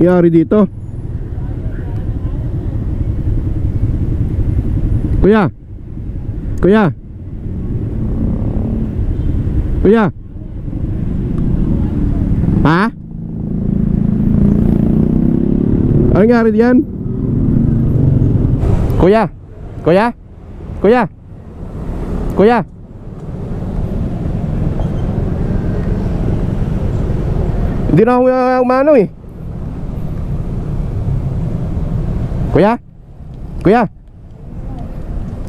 Yari dito. Kuya. Kuya. Kuya. Ha? Ano nangyari diyan? Kuya. Kuya. Kuya. Kuya. Hindi na ako uh, umano eh. Kuya? Kuya?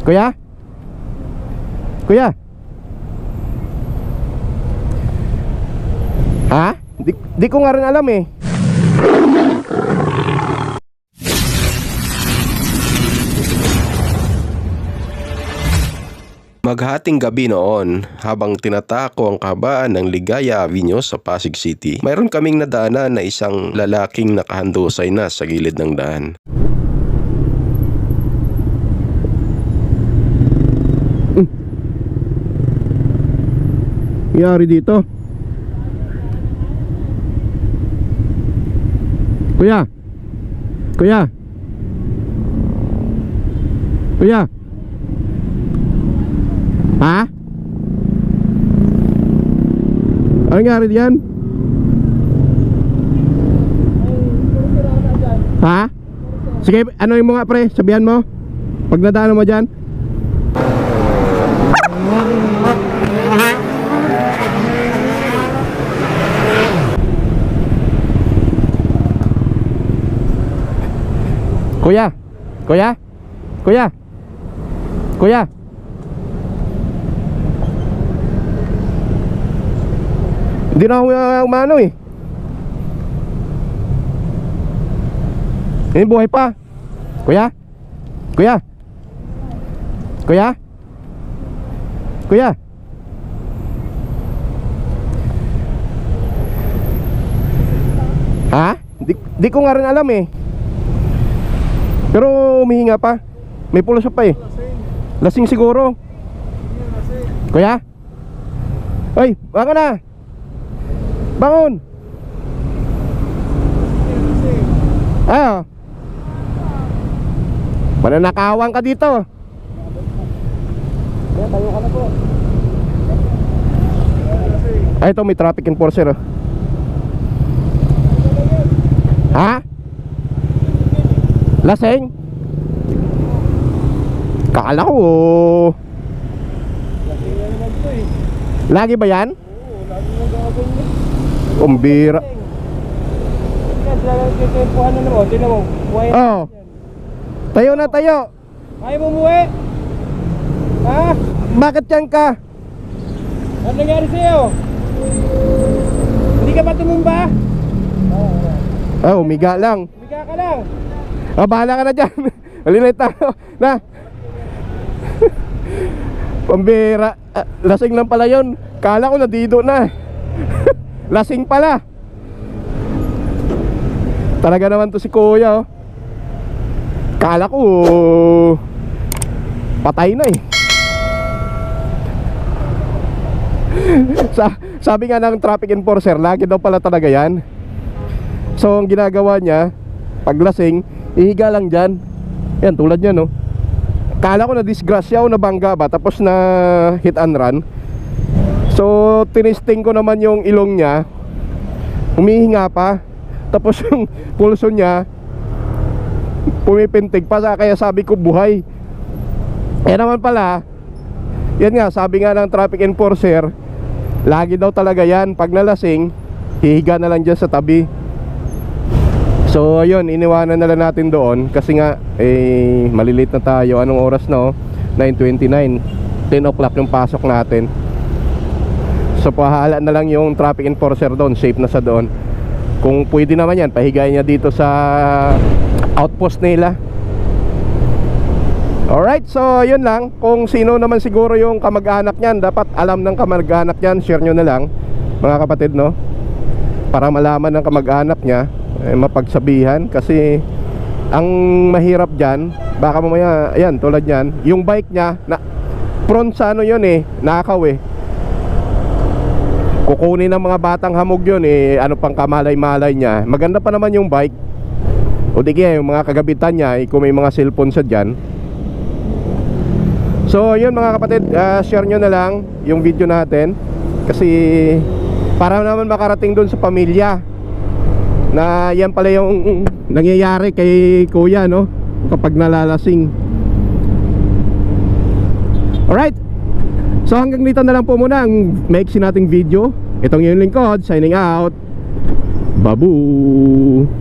Kuya? Kuya? Ha? Di, di ko nga rin alam eh. Maghating gabi noon, habang tinatako ang kabaan ng Ligaya Avenue sa Pasig City, mayroon kaming nadaanan na isang lalaking nakahandusay na sa gilid ng daan. Yari dito. Kuya. Kuya. Kuya. Ha? Ano nangyari diyan? Ha? Sige, ano yung mga pre? Sabihan mo. Pag nadaanan mo dyan. Kuya. Kuya. Kuya. Kuya. Hindi na ako uh, umano eh. Eh, buhay pa. Kuya? Kuya? Kuya? Kuya? Ha? Di, di ko nga rin alam eh. Pero umihinga pa. May pulos pa eh. Lasing siguro. Kuya? Ay, bangon na. Bangon. Ah. Mananakawan ka dito. Ay, ito may traffic enforcer. oh. Ha? Laseng? Kala ko oh. Lagi ba yan? Kumbira Kaya na mo, tinan mo. Buhay Oh Tayo na tayo Ayaw mo? Ha? Bakit yan ka? Ano nangyari sa'yo? Hindi ka ba tumumba? Oh umiga lang Biga ka lang. Ah, bahala ka na dyan. Malinay tayo. Na. Pambira. Ah, Lasing lang pala yon Kala ko nadido na. Lasing pala. Talaga naman to si kuya oh. Kala ko Patay na eh. Sa, Sabi nga ng traffic enforcer Lagi daw pala talaga yan. So ang ginagawa niya Paglasing Ihiga lang dyan. Yan tulad niya no? Kala ko na disgrasya o nabangga ba Tapos na hit and run. So tinisting ko naman yung ilong niya. Humihinga pa. Tapos yung pulso niya Pumipintig pa. Kaya sabi ko buhay. Eh naman pala Yan nga sabi nga ng traffic enforcer Lagi daw talaga yan. Pag nalasing Hihiga na lang dyan sa tabi So ayun, iniwanan na lang natin doon kasi nga eh malilate na tayo. Anong oras na oh? 9:29. 10 o'clock yung pasok natin. So pahala na lang yung traffic enforcer doon, safe na sa doon. Kung pwede naman yan, pahigayin niya dito sa outpost nila. Alright, so yun lang. Kung sino naman siguro yung kamag-anak niyan, dapat alam ng kamag-anak niyan, share nyo na lang, mga kapatid, no? Para malaman ng kamag-anak niya, eh, mapagsabihan. Kasi ang mahirap dyan, baka mamaya, ayan, tulad yan, yung bike niya, na, prone sa ano yun eh, nakaw eh. kukunin ng mga batang hamog yun eh ano pang kamalay-malay niya maganda pa naman yung bike o di kaya yung mga kagabitan niya eh, kung may mga cellphone sa dyan so yun mga kapatid ah, share nyo na lang yung video natin kasi para naman makarating dun sa pamilya na yan pala yung nangyayari kay kuya no? Kapag nalalasing. Alright. So hanggang dito na lang po muna ang maiksi nating video. Itong yung lingkod signing out. Babu